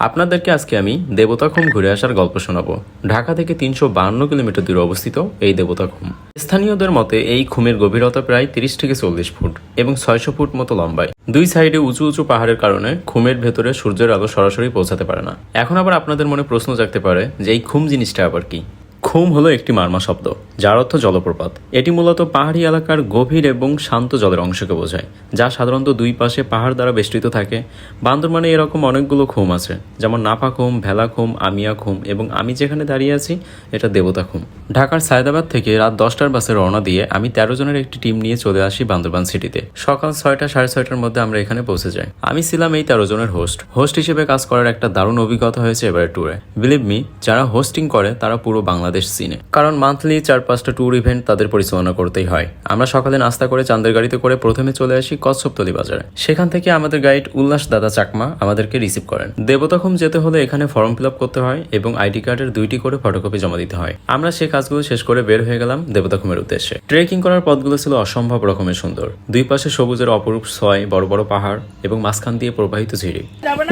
আপনাদেরকে আজকে আমি দেবতাখুম ঘুরে আসার গল্প শোনাবো। ঢাকা থেকে তিনশো বাহান্ন কিলোমিটার দূরে অবস্থিত এই দেবতাখুম। স্থানীয়দের মতে এই খুমের গভীরতা প্রায় তিরিশ থেকে চল্লিশ ফুট এবং ছয়শো ফুট মতো লম্বায়। দুই সাইডে উঁচু উঁচু পাহাড়ের কারণে খুমের ভেতরে সূর্যের আলো সরাসরি পৌঁছাতে পারে না। এখন আবার আপনাদের মনে প্রশ্ন জাগতে পারে যে এই খুম জিনিসটা আবার কি? খুম হলো একটি মারমা শব্দ। যার অর্থ জলপ্রপাত। এটি মূলত পাহাড়ি এলাকার গভীর এবং শান্ত জলের অংশকে বোঝায়, যা সাধারণত দুই পাশে পাহাড় দ্বারা বেষ্টিত থাকে। বান্দরবানে এরকম অনেকগুলো খুম আছে, যেমন নাফা খুম, ভেলা খুম, আমিয়া খুম এবং আমি যেখানে দাঁড়িয়ে আছি, এটা দেবতা খুম। ঢাকার সায়দাবাদ থেকে রাত দশটার বাসে রওনা দিয়ে আমি তেরো জনের একটি টিম নিয়ে চলে আসি বান্দরবান সিটিতে। সকাল ছয়টা সাড়ে ছয়টার মধ্যে আমরা এখানে পৌঁছে যাই। আমি ছিলাম এই তেরো জনের হোস্ট। হোস্ট হিসেবে কাজ করার একটা দারুণ অভিজ্ঞতা হয়েছে এবারে ট্যুরে বিলিভ মি যারা হোস্টিং করে, তারা পুরো বাংলাদেশ সিনে কারণ মান্থলি চার পাঁচটা ট্যুর ইভেন্ট তাদের পরিচালনা করতেই হয়। আমরা সকালে নাস্তা করে চান্দের গাড়িতে করে প্রথমে চলে আসি কচ্ছপতলি বাজারে। সেখান থেকে আমাদের গাইড উল্লাস দাদা চাকমা আমাদেরকে রিসিভ করেন। দেবতাখুম যেতে হলে এখানে ফর্ম ফিল আপ করতে হয় এবং আইডি কার্ডের দুইটি করে ফটোকপি জমা দিতে হয়। আমরা সেই কাজগুলো শেষ করে বের হয়ে গেলাম দেবতাখুমের উদ্দেশ্যে। ট্রেকিং করার পথগুলো ছিল অসম্ভব রকমের সুন্দর। দুই পাশে সবুজের অপরূপ ছয় বড় বড় পাহাড় এবং মাঝখান দিয়ে প্রবাহিত ঝিরি।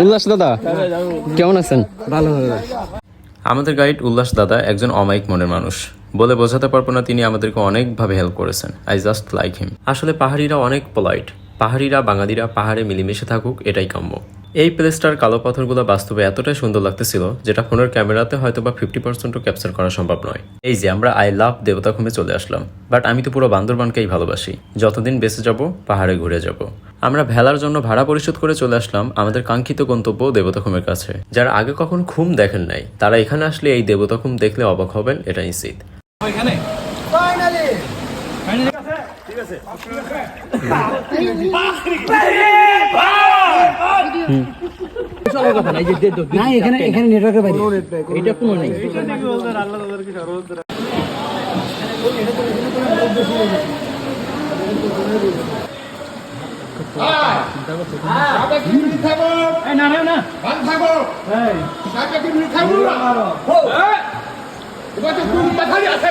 উল্লাস দাদা কেমন আছেন? ভালো। আমাদের গাইড উল্লাস দাদা একজন অমায়িক মনের মানুষ। বলে বোঝাতে পারব না তিনি আমাদেরকে অনেকভাবে হেল্প করেছেন। আই জাস্ট লাইক হিম আসলে পাহাড়িরা অনেক পোলাইট পাহাড়িরা, বাঙালিরা পাহাড়ে মিলেমিশে থাকুক, এটাই কাম্য। এই প্লেসটার কালো পাথরগুলো বাস্তবে এতটাই সুন্দর লাগতেছিল, যেটা ফোনের ক্যামেরাতে হয়তো বা ফিফটি পার্সেন্টও ক্যাপচার করা সম্ভব নয়। এই যে, আমরা আই লাভ দেবতা দেবতাখুমে চলে আসলাম। বাট আমি তো পুরো বান্দরবানকেই ভালোবাসি। যতদিন বেঁচে যাব, পাহাড়ে ঘুরে যাব। আমরা ভেলার জন্য ভাড়া পরিশোধ করে চলে আসলাম আমাদের কাঙ্ক্ষিত গন্তব্য দেবতাখুমের কাছে। যারা আগে কখন খুম দেখেন নাই, তারা এখানে আসলে এই দেবতাখুম দেখলে অবাক হবেন এটা নিশ্চিত। না এখানে এখানে নেটওয়ার্কের বাইরে। এটা কোনো নেই। এবার তো তুমি মাথায় আছে?